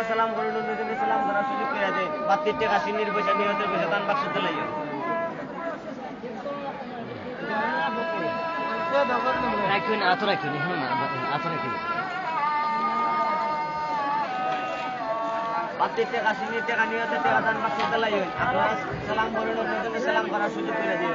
আপনারা সালাম করুন অন্যজনকে সালাম করার সুযোগ করে দেন বাতির টাকা সিনির পয়সা নিহতের পয়সা দান বাক্স দিলাইও রাখুন আতো রাখুন হ্যাঁ না আতো রাখুন বাতির টাকা সিনির টাকা নিহতের টাকা দান বাক্স দিলাইও আপনারা সালাম অন্যজনকে সালাম করার সুযোগ করে দেন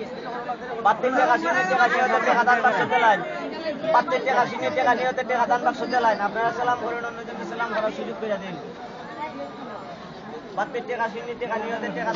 সিনির টাকা বাতিল টাকা নিয়ে নিহতের টাকা দান বাক্স দিলেন বাতিল টাকা সিনের টাকা নিহতের টাকা দান বাক্স দিলেন আপনারা সালাম করেন, অন্যজনকে সালাম করার সুযোগ করে দিন। বাতিল টাকা সিনের টাকা নিহতের টাকা